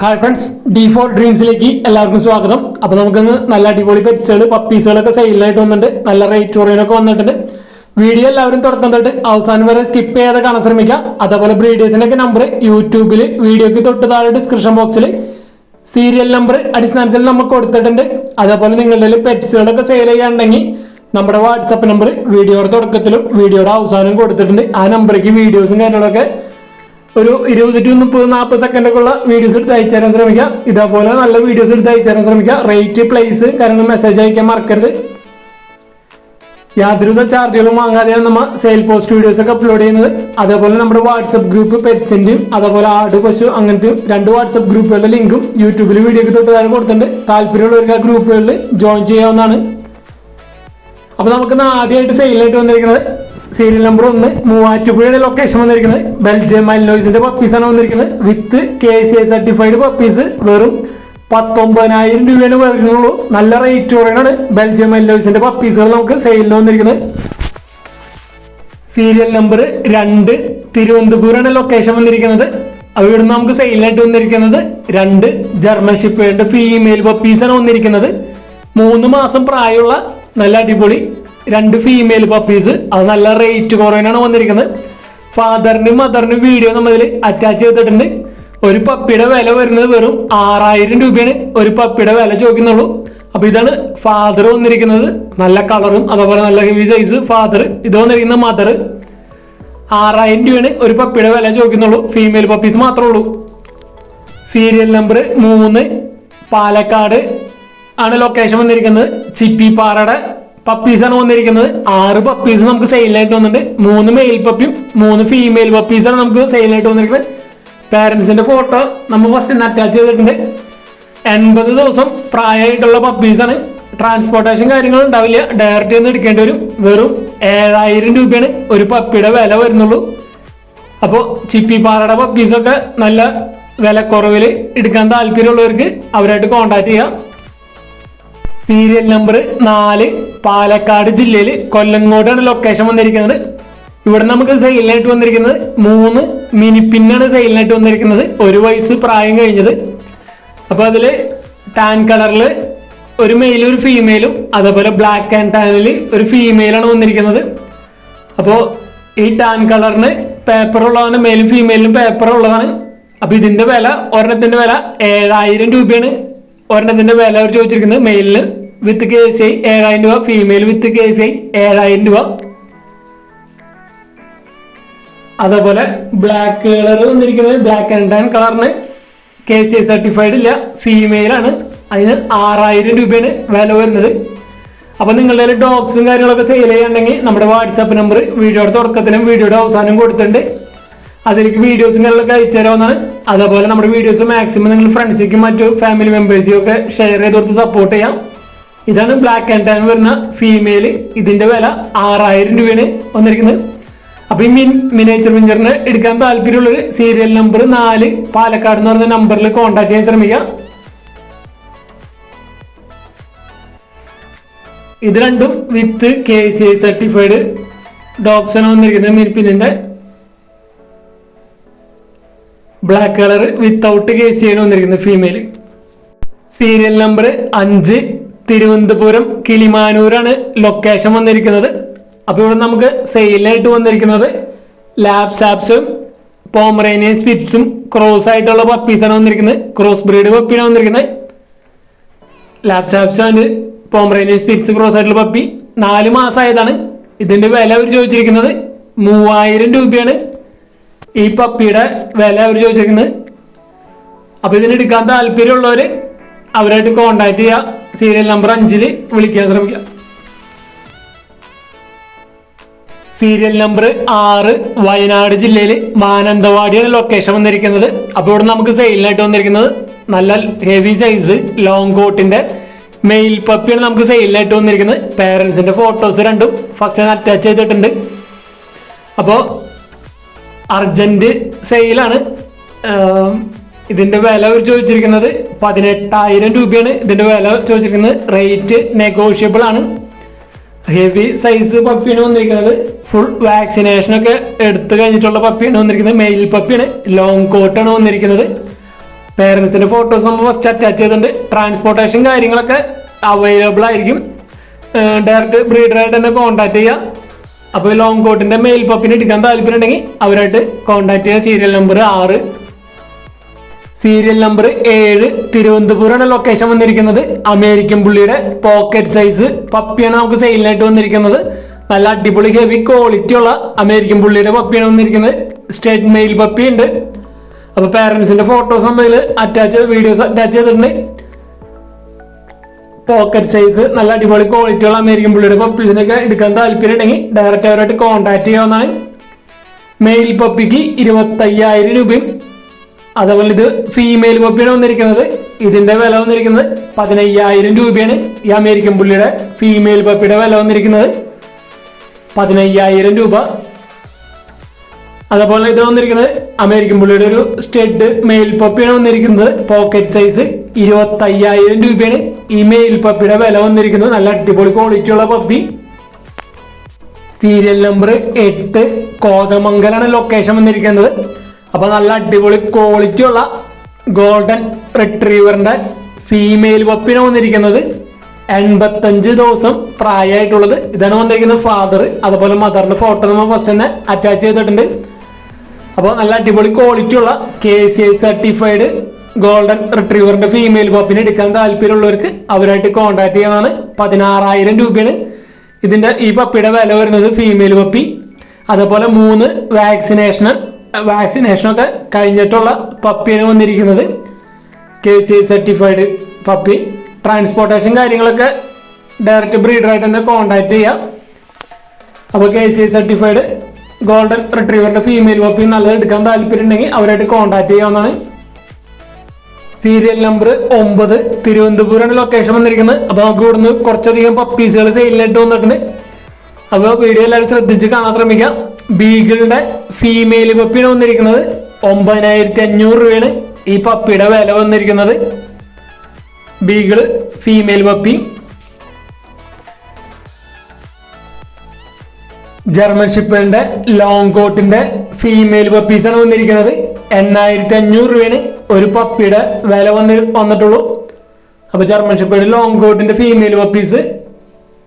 Hi friends D four ഡ്രീംസിലേക്ക് എല്ലാവർക്കും സ്വാഗതം. അപ്പൊ നമുക്കിന്ന് നല്ല അടിപൊളി പെറ്റ്സുകൾ പപ്പീസുകളൊക്കെ സെയിലായിട്ട് വന്നിട്ടുണ്ട്. നല്ല റേറ്റ് കുറവിനൊക്കെ വന്നിട്ടുണ്ട്. വീഡിയോ എല്ലാവരും തുടക്കം തൊട്ട് അവസാനം വരെ സ്കിപ്പ് ചെയ്യാതെ കാണാൻ ശ്രമിക്കാം. അതേപോലെ ബ്രീഡേഴ്സിന്റെ ഒക്കെ നമ്പർ യൂട്യൂബിൽ വീഡിയോക്ക് തൊട്ട് താഴെ ഡിസ്ക്രിപ്ഷൻ ബോക്സിൽ സീരിയൽ നമ്പർ അടിസ്ഥാനത്തിൽ നമുക്ക് കൊടുത്തിട്ടുണ്ട്. അതേപോലെ നിങ്ങളുടെ പെറ്റ്സുകളൊക്കെ സെയിൽ ചെയ്യാണ്ടെങ്കിൽ നമ്മുടെ വാട്സപ്പ് നമ്പർ വീഡിയോയുടെ തുടക്കത്തിലും വീഡിയോയുടെ അവസാനം കൊടുത്തിട്ടുണ്ട്. ആ നമ്പറേക്ക് വീഡിയോസും കാര്യങ്ങളൊക്കെ ഒരു ഇരുപത് ടു മുപ്പത് നാൽപ്പത് സെക്കൻഡ് ഒക്കെ ഉള്ള വീഡിയോസ് എടുത്ത് അയച്ചു തരാൻ ശ്രമിക്കാം ഇതേപോലെ നല്ല വീഡിയോസ് എടുത്ത് അയച്ചു തരാൻ ശ്രമിക്കാം റേറ്റ് പ്ലേസ് കാരണം മെസ്സേജ് അയക്കാൻ മറക്കരുത്. യാതൊരു ചാർജുകളും വാങ്ങാതെയാണ് നമ്മൾ സെയിൽ പോസ്റ്റ് വീഡിയോസ് ഒക്കെ അപ്ലോഡ് ചെയ്യുന്നത്. അതേപോലെ നമ്മുടെ വാട്സപ്പ് ഗ്രൂപ്പ് പെറ്റ്സിന്റെയും അതേപോലെ ആട് പശു അങ്ങനത്തെ രണ്ട് വാട്സപ്പ് ഗ്രൂപ്പുകളുടെ ലിങ്കും യൂട്യൂബിൽ വീഡിയോക്ക് തൊട്ട് താഴെ കൊടുത്തിട്ടുണ്ട്. താല്പര്യമുള്ളവർക്ക് ആ ഗ്രൂപ്പുകളിൽ ജോയിൻ ചെയ്യാവുന്നതാണ്. അപ്പൊ നമുക്ക് ആദ്യമായിട്ട് സെയിലായിട്ട് വന്നിരിക്കുന്നത് സീരിയൽ നമ്പർ ഒന്ന് മൂവാറ്റുപുഴയുടെ ലൊക്കേഷൻ വന്നിരിക്കുന്നത്. ബെൽജിയം മൈലോയിസിന്റെ പപ്പീസാണ് വന്നിരിക്കുന്നത്. With K C I certified puppies വെറും പത്തൊമ്പതിനായിരം രൂപയാണ് വരുന്നുള്ളൂ. നല്ല റേറ്റ് കുറയാണ് ബെൽജിയം മൈലോയിസിന്റെ പപ്പീസുകൾ നമുക്ക് സെയിലിന് വന്നിരിക്കുന്നത്. സീരിയൽ നമ്പർ രണ്ട് തിരുവനന്തപുരമാണ് ലൊക്കേഷൻ വന്നിരിക്കുന്നത്. അപ്പോൾ ഇവിടുന്ന് നമുക്ക് സെയിലായിട്ട് വന്നിരിക്കുന്നത്. രണ്ട് ജർമ്മൻ ഷിപ്പുകളുടെ ഫീമെയിൽ പപ്പീസാണ് വന്നിരിക്കുന്നത്. മൂന്ന് മാസം പ്രായമുള്ള നല്ല അടിപൊളി രണ്ട് ഫീമെയിൽ പപ്പീസ് അത് നല്ല റേറ്റ് കുറവിനാണ് വന്നിരിക്കുന്നത്. ഫാദറിനും മദറിനും വീഡിയോ നമ്മളിൽ അറ്റാച്ച് ചെയ്തിട്ടുണ്ട്. ഒരു പപ്പിയുടെ വില വരുന്നത് വെറും ആറായിരം രൂപയാണ്. ഒരു പപ്പിയുടെ വില ചോദിക്കുന്നുള്ളൂ. അപ്പൊ ഇതാണ് ഫാദർ വന്നിരിക്കുന്നത്. നല്ല കളറും അതേപോലെ നല്ല ഹെവി സൈസ് ഫാദർ ഇത് വന്നിരിക്കുന്ന മദർ ആറായിരം രൂപയാണ് ഒരു പപ്പിയുടെ വില ചോദിക്കുന്നുള്ളൂ. ഫീമെയിൽ പപ്പീസ് മാത്രമേ ഉള്ളൂ. സീരിയൽ നമ്പർ മൂന്ന് പാലക്കാട് ആണ് ലൊക്കേഷൻ വന്നിരിക്കുന്നത്. ചിപ്പിപ്പാറയുടെ പപ്പീസാണ് വന്നിരിക്കുന്നത്. ആറ് പപ്പീസ് നമുക്ക് സെയിലായിട്ട് വന്നിട്ടുണ്ട്. മൂന്ന് മെയിൽ പപ്പിയും മൂന്ന് ഫീമെയിൽ പപ്പീസാണ് നമുക്ക് സെയിലായിട്ട് വന്നിരിക്കുന്നത്. പാരൻസിന്റെ ഫോട്ടോ നമ്മൾ ഫസ്റ്റ് തന്നെ അറ്റാച്ച് ചെയ്തിട്ടുണ്ട്. എൺപത് ദിവസം പ്രായമായിട്ടുള്ള പപ്പീസാണ് ട്രാൻസ്പോർട്ടേഷൻ കാര്യങ്ങൾ ഉണ്ടാവില്ല. ഡയറക്റ്റ് ഒന്ന് എടുക്കേണ്ടി വരും. വെറും ഏഴായിരം രൂപയാണ് ഒരു പപ്പിയുടെ വില വരുന്നുള്ളൂ. അപ്പോൾ ചിപ്പി ചിപ്പിപ്പാറയുടെ പപ്പീസൊക്കെ നല്ല വിലക്കുറവിൽ എടുക്കാൻ താല്പര്യമുള്ളവർക്ക് അവരായിട്ട് കോണ്ടാക്ട് ചെയ്യാം. സീരിയൽ നമ്പർ നാല് പാലക്കാട് ജില്ലയിൽ കൊല്ലങ്കോടാണ് ലൊക്കേഷൻ വന്നിരിക്കുന്നത്. ഇവിടെ നമുക്ക് സെയിലിനായിട്ട് വന്നിരിക്കുന്നത് മൂന്ന് മിനിപ്പിന്നാണ് സെയിലിനായിട്ട് വന്നിരിക്കുന്നത്. ഒരു വയസ്സ് പ്രായം കഴിഞ്ഞത്. അപ്പോൾ അതിൽ ടാൻ കളറിൽ ഒരു മെയിലും ഒരു ഫീമെയിലും അതേപോലെ ബ്ലാക്ക് ആൻഡ് ടാനിൽ ഒരു ഫീമെയിലാണ് വന്നിരിക്കുന്നത്. അപ്പോൾ ഈ ടാൻ കളറിന് പേപ്പർ ഉള്ളതാണ് മെയിലും ഫീമെയിലും പേപ്പർ ഉള്ളതാണ്. അപ്പൊ ഇതിന്റെ വില ഒരെണ്ണത്തിന്റെ വില ഏഴായിരം രൂപയാണ്. ഒരെണ്ണത്തിന്റെ വില അവർ ചോദിച്ചിരിക്കുന്നത് മെയിലിന് വിത്ത് കെ എസ് ഐ ഏഴായിരം രൂപ female with K S I ഏഴായിരം രൂപ. അതേപോലെ ബ്ലാക്ക് കളർ വന്നിരിക്കുന്നത് ബ്ലാക്ക് ആൻഡ് ടാൻ കളറിന് കെ സി സർട്ടിഫൈഡ് ഇല്ല ഫീമെയിൽ ആണ്. അതിന് ആറായിരം രൂപയാണ് വില വരുന്നത്. അപ്പൊ നിങ്ങളുടെ ഡോക്സും കാര്യങ്ങളൊക്കെ സെയിൽ ചെയ്യുന്നുണ്ടെങ്കിൽ നമ്മുടെ വാട്സാപ്പ് നമ്പർ വീഡിയോയുടെ തുടക്കത്തിലും വീഡിയോയുടെ അവസാനം കൊടുത്തിട്ടുണ്ട്. അതിലേക്ക് വീഡിയോസും കാര്യങ്ങളൊക്കെ അയച്ചു തരാവുന്നതാണ്. അതേപോലെ നമ്മുടെ വീഡിയോസ് മാക്സിമം നിങ്ങൾ ഫ്രണ്ട്സിനും മറ്റു ഫാമിലി മെമ്പേഴ്സിനും ഒക്കെ ഷെയർ ചെയ്ത് കൊടുത്ത് സപ്പോർട്ട് ചെയ്യാം. ഇതാണ് ബ്ലാക്ക് ആൻഡ് ടാൻ വരുന്ന ഫീമെയിൽ ഇതിന്റെ വില ആറായിരം രൂപയാണ് വന്നിരിക്കുന്നത്. അപ്പൊ ഈ മിൻ മിനേച്ചർ മിഞ്ചറിന് എടുക്കാൻ താല്പര്യമുള്ളൊരു സീരിയൽ നമ്പർ നാല് പാലക്കാട് എന്ന് പറഞ്ഞ നമ്പറിൽ കോൺടാക്ട് ചെയ്യാൻ ശ്രമിക്കാം. ഇത് രണ്ടും with K C I certified dachshund വന്നിരിക്കുന്നത്. മിനിപ്പിന്റെ black colour without K C ആണ് വന്നിരിക്കുന്നത് ഫീമെയിൽ സീരിയൽ നമ്പർ അഞ്ച് തിരുവനന്തപുരം കിളിമാനൂരാണ് ലൊക്കേഷൻ വന്നിരിക്കുന്നത്. അപ്പോൾ ഇവിടെ നമുക്ക് സെയിലായിട്ട് വന്നിരിക്കുന്നത് ലാബ് സാപ്സും പോമറേനിയൻ സ്പിറ്റ്സും ക്രോസ് ആയിട്ടുള്ള പപ്പീസാണ് വന്നിരിക്കുന്നത്. ക്രോസ് ബ്രീഡ് പപ്പിയാണ് വന്നിരിക്കുന്നത്. ലാബ് സാപ്സ് ആൻഡ് പോമറേനിയൻ സ്പിറ്റ്സ് ക്രോസ് ആയിട്ടുള്ള പപ്പി നാല് മാസമായതാണ് ഇതിന്റെ വില അവർ ചോദിച്ചിരിക്കുന്നത്. മൂവായിരം രൂപയാണ്. ഈ പപ്പിയുടെ വില അവർ ചോദിച്ചിരിക്കുന്നത് അപ്പൊ ഇതിന് എടുക്കാൻ താല്പര്യമുള്ളവര് അവരായിട്ട് കോണ്ടാക്ട് ചെയ്യുക സീരിയൽ നമ്പർ അഞ്ചിൽ വിളിക്കാൻ ശ്രമിക്കുക സീരിയൽ നമ്പർ ആറ് വയനാട് ജില്ലയിൽ മാനന്തവാടിയാണ് ലൊക്കേഷൻ വന്നിരിക്കുന്നത്. അപ്പോൾ ഇവിടെ നമുക്ക് സെയിലിനായിട്ട് വന്നിരിക്കുന്നത് നല്ല ഹെവി സൈസ് ലോങ് കോട്ടിന്റെ മെയിൽ പപ്പിയാണ് നമുക്ക് സെയിലിനായിട്ട് വന്നിരിക്കുന്നത്. പേരൻസിന്റെ ഫോട്ടോസ് രണ്ടും ഫസ്റ്റ് അറ്റാച്ച് ചെയ്തിട്ടുണ്ട്. അപ്പോൾ അർജന്റ് സെയിലാണ്. ഇതിന്റെ വില അവർ ചോദിച്ചിരിക്കുന്നത് പതിനെട്ടായിരം രൂപയാണ്. ഇതിന്റെ വില ചോദിച്ചിരിക്കുന്നത് റേറ്റ് നെഗോഷ്യബിൾ ആണ്. ഹെവി സൈസ് പപ്പിയാണ് വന്നിരിക്കുന്നത്. ഫുൾ വാക്സിനേഷൻ ഒക്കെ എടുത്തു കഴിഞ്ഞിട്ടുള്ള പപ്പിയാണ് വന്നിരിക്കുന്നത്. മെയിൽ പപ്പിയാണ് ലോങ് കോട്ടാണ് വന്നിരിക്കുന്നത്. പേരൻസിന്റെ ഫോട്ടോസ് നമ്മൾ ഫസ്റ്റ് അറ്റാച്ച് ചെയ്തിട്ടുണ്ട്. ട്രാൻസ്പോർട്ടേഷൻ കാര്യങ്ങളൊക്കെ അവൈലബിൾ ആയിരിക്കും. ഡയറക്റ്റ് ബ്രീഡറായിട്ട് തന്നെ കോൺടാക്ട് ചെയ്യുക അപ്പോൾ ലോങ് കോട്ടിന്റെ മെയിൽ പപ്പിന് എടുക്കാൻ താല്പര്യം ഉണ്ടെങ്കിൽ അവരായിട്ട് കോൺടാക്ട് ചെയ്യുക സീരിയൽ നമ്പർ ആറ്. സീരിയൽ നമ്പർ ഏഴ്. തിരുവനന്തപുരമാണ് ലൊക്കേഷൻ വന്നിരിക്കുന്നത്. അമേരിക്കൻ പുള്ളിയുടെ പോക്കറ്റ് സൈസ് പപ്പിയാണ് നമുക്ക് സെയിലിനായിട്ട് വന്നിരിക്കുന്നത്. നല്ല അടിപൊളി ഹെവി ക്വാളിറ്റി ഉള്ള അമേരിക്കൻ പുള്ളിയുടെ പപ്പിയാണ് വന്നിരിക്കുന്നത്. സ്റ്റേറ്റ് മെയിൽ പപ്പി ഉണ്ട്. അപ്പൊ പേരൻസിന്റെ ഫോട്ടോസ് നമ്മൾ അറ്റാച്ച് വീഡിയോസ് അറ്റാച്ച് ചെയ്തിട്ടുണ്ട്. പോക്കറ്റ് സൈസ് നല്ല അടിപൊളി ക്വാളിറ്റിയുള്ള അമേരിക്കൻ പുള്ളിയുടെ പപ്പീസിനൊക്കെ എടുക്കാൻ താല്പര്യം ഉണ്ടെങ്കിൽ ഡയറക്റ്റ് അവരായിട്ട് കോൺടാക്ട് ചെയ്യാവുന്നതാണ്. മെയിൽ പപ്പിക്ക് ഇരുപത്തയ്യായിരം രൂപയും അതേപോലെ ഇത് ഫീമെയിൽ പപ്പിയാണ് വന്നിരിക്കുന്നത്. ഇതിന്റെ വില വന്നിരിക്കുന്നത് പതിനയ്യായിരം രൂപയാണ് ഈ അമേരിക്കൻ പുള്ളിയുടെ ഫീമെയിൽ പപ്പിയുടെ വില വന്നിരിക്കുന്നത്. പതിനയ്യായിരം രൂപ. അതേപോലെ ഇത് വന്നിരിക്കുന്നത് അമേരിക്കൻ പുള്ളിയുടെ ഒരു സ്റ്റെഡ് മെയിൽ പപ്പിയാണ് വന്നിരിക്കുന്നത്. പോക്കറ്റ് സൈസ് ഇരുപത്തയ്യായിരം രൂപയാണ് ഈ മെയിൽ പപ്പിയുടെ വില വന്നിരിക്കുന്നത്. നല്ല അടിപൊളി ക്വാളിറ്റി ഉള്ള പപ്പി. സീരിയൽ നമ്പർ എട്ട് കോതമംഗലാണ് ലൊക്കേഷൻ വന്നിരിക്കുന്നത്. അപ്പൊ നല്ല അടിപൊളി ക്വാളിറ്റി ഉള്ള ഗോൾഡൻ റിട്രീവറിന്റെ ഫീമെയിൽ പപ്പിനെ വന്നിരിക്കുന്നത്. എൺപത്തഞ്ച് ദിവസം പ്രായമായിട്ടുള്ളത്. ഇതാണ് വന്നിരിക്കുന്നത് ഫാദർ അതുപോലെ മദറിന്റെ ഫോട്ടോ നമ്മൾ ഫസ്റ്റ് തന്നെ അറ്റാച്ച് ചെയ്തിട്ടുണ്ട്. അപ്പോൾ നല്ല അടിപൊളി ക്വാളിറ്റി ഉള്ള K C I certified golden റിട്രീവറിന്റെ female പപ്പിനെ എടുക്കാൻ താല്പര്യമുള്ളവർക്ക് അവരായിട്ട് കോൺടാക്ട് ചെയ്യാനാണ്. പതിനാറായിരം രൂപയാണ്. ഇതിന്റെ ഈ പപ്പിയുടെ വില വരുന്നത് ഫീമെയിൽ പപ്പി അതേപോലെ മൂന്ന് വാക്സിനേഷൻ വാക്സിനേഷനൊക്കെ കഴിഞ്ഞിട്ടുള്ള പപ്പിയാണ് വന്നിരിക്കുന്നത്. K C certified puppy transportation കാര്യങ്ങളൊക്കെ ഡയറക്റ്റ് ബ്രീഡറായിട്ട് തന്നെ കോൺടാക്ട് ചെയ്യാം. അപ്പോൾ കെ സി സർട്ടിഫൈഡ് ഗോൾഡൻ റിട്രീവറിന്റെ ഫീമെയിൽ പപ്പി നല്ലത് എടുക്കാൻ താല്പര്യം ഉണ്ടെങ്കിൽ അവരായിട്ട് കോൺടാക്ട് ചെയ്യാവുന്നതാണ്. സീരിയൽ നമ്പർ ഒമ്പത് തിരുവനന്തപുരമാണ് ലൊക്കേഷൻ വന്നിരിക്കുന്നത്. അപ്പോൾ നമുക്ക് ഇവിടുന്ന് കുറച്ചധികം പപ്പീസുകൾ സെയിലിനായിട്ട് വന്നിട്ടുണ്ട്. അപ്പോൾ വീഡിയോ എല്ലാവരും ശ്രദ്ധിച്ച് കാണാൻ ശ്രമിക്കാം. ബീഗിളുടെ ഫീമെയിൽ പപ്പിയാണ് വന്നിരിക്കുന്നത്. ഒമ്പതിനായിരത്തി അഞ്ഞൂറ് രൂപയാണ് ഈ പപ്പിയുടെ വില വന്നിരിക്കുന്നത്. ബീഗിൾ ഫീമെയിൽ പപ്പി ജർമ്മൻ ഷിപ്പറിന്റെ ലോങ് കോട്ടിന്റെ ഫീമെയിൽ പപ്പീസാണ് വന്നിരിക്കുന്നത്. എണ്ണായിരത്തി അഞ്ഞൂറ് രൂപയാണ് ഒരു പപ്പിയുടെ വില വന്നി വന്നിട്ടുള്ളൂ. അപ്പൊ ജർമ്മൻ ലോങ് കോട്ടിന്റെ ഫീമെയിൽ പപ്പീസ്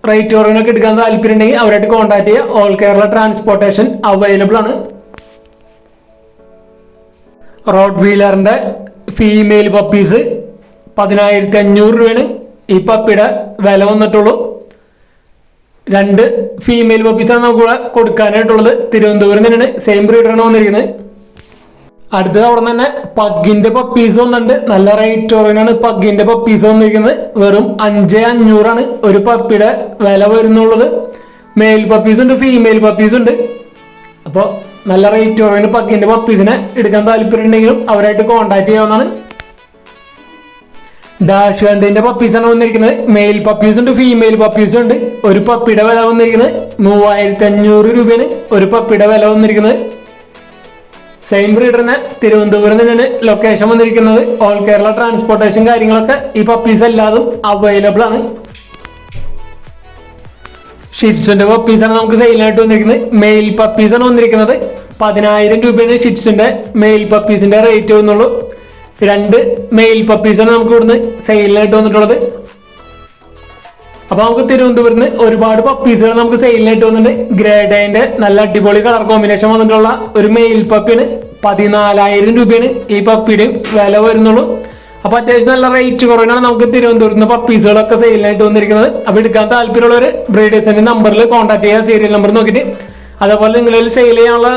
റേറ്റ് കുറവിനൊക്കെ എടുക്കാൻ താല്പര്യം ഉണ്ടെങ്കിൽ അവരായിട്ട് കോൺടാക്ട് ചെയ്യുക ഓൾ കേരള ട്രാൻസ്പോർട്ടേഷൻ അവൈലബിൾ ആണ്. റോഡ് വീലറിന്റെ ഫീമെയിൽ പപ്പീസ് പതിനായിരത്തി അഞ്ഞൂറ് രൂപയാണ് ഈ പപ്പിയുടെ വില വന്നിട്ടുള്ളൂ. രണ്ട് ഫീമെയിൽ പപ്പീസാണ് നമുക്ക് കൊടുക്കാനായിട്ടുള്ളത്. തിരുവനന്തപുരം തന്നെയാണ്. സെയിം ബ്രീഡറാണ് വന്നിരിക്കുന്നത്. അടുത്തത് അവിടെ തന്നെ പഗ്ഗിന്റെ പപ്പീസ് വന്നിട്ടുണ്ട്. നല്ല റേറ്റ് കുറവിനാണ് പഗ്ഗിന്റെ പപ്പീസ് വന്നിരിക്കുന്നത്. വെറും അഞ്ച് അഞ്ഞൂറാണ് ഒരു പപ്പിയുടെ വില വരുന്നുള്ളത്. മെയിൽ പപ്പീസ് ഉണ്ട് ഫീമെയിൽ പപ്പീസ് ഉണ്ട്. അപ്പോൾ നല്ല റേറ്റ് കുറവിന് പഗ്ഗിന്റെ പപ്പീസിനെ എടുക്കാൻ താല്പര്യം ഉണ്ടെങ്കിലും അവരായിട്ട് കോൺടാക്ട് ചെയ്യാവുന്നതാണ്. ഡാഷ് കണ്ടിന്റെ പപ്പീസാണ് വന്നിരിക്കുന്നത്. മെയിൽ പപ്പീസ് ഉണ്ട് ഫീമെയിൽ പപ്പീസ് ഉണ്ട്. ഒരു പപ്പിയുടെ വില വന്നിരിക്കുന്നത് മൂവായിരത്തി അഞ്ഞൂറ് രൂപയാണ്. ഒരു പപ്പിയുടെ വില വന്നിരിക്കുന്നത്. സെയിം ബ്രീഡറിന് തിരുവനന്തപുരം തന്നെയാണ് ലൊക്കേഷൻ വന്നിരിക്കുന്നത്. ഓൾ കേരള ട്രാൻസ്പോർട്ടേഷൻ കാര്യങ്ങളൊക്കെ ഈ പപ്പീസ് എല്ലാതും അവൈലബിൾ ആണ്. ഷിറ്റ്സിന്റെ പപ്പീസാണ് നമുക്ക് സെയിലായിട്ട് വന്നിരിക്കുന്നത്. മെയിൽ പപ്പീസാണ് വന്നിരിക്കുന്നത്. പതിനായിരം രൂപയാണ് ഷിറ്റ്സിന്റെ മെയിൽ പപ്പീസിന്റെ റേറ്റ് വന്നുള്ളൂ രണ്ട് മെയിൽ പപ്പീസാണ് നമുക്ക് ഇവിടുന്ന് സെയിലായിട്ട് വന്നിട്ടുള്ളത്. അപ്പൊ നമുക്ക് തിരുവനന്തപുരത്ത് ഒരുപാട് പപ്പീസുകൾ നമുക്ക് സെയിലിനായിട്ട് വന്നിട്ടുണ്ട്. ഗ്രേഡൈന്റെ നല്ല അടിപൊളി കളർ കോമ്പിനേഷൻ വന്നിട്ടുള്ള ഒരു മെയിൽ പപ്പിന് പതിനാലായിരം രൂപയാണ് ഈ പപ്പിയുടെ വില വരുന്നുള്ളൂ. അപ്പൊ അത്യാവശ്യം നല്ല റേറ്റ് കുറവിനാണ് നമുക്ക് തിരുവനന്തപുരത്ത് നിന്ന് പപ്പീസുകളൊക്കെ സെയിലിനായിട്ട് വന്നിരിക്കുന്നത്. അപ്പൊ എടുക്കാൻ താല്പര്യമുള്ളവർ ബ്രീഡേഴ്സിന്റെ നമ്പറിൽ കോൺടാക്ട് ചെയ്യുക സീരിയൽ നമ്പർ നോക്കിയിട്ട്. അതേപോലെ നിങ്ങളിൽ സെയിൽ ചെയ്യാനുള്ള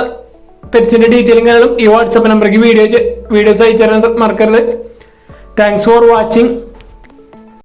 പെറ്റ്സിന്റെ ഡീറ്റെയിലും ഈ വാട്സപ്പ് നമ്പറിലേക്ക് വീഡിയോ വീഡിയോസ് അയച്ചു തരാൻ മറക്കരുത്. Thanks for watching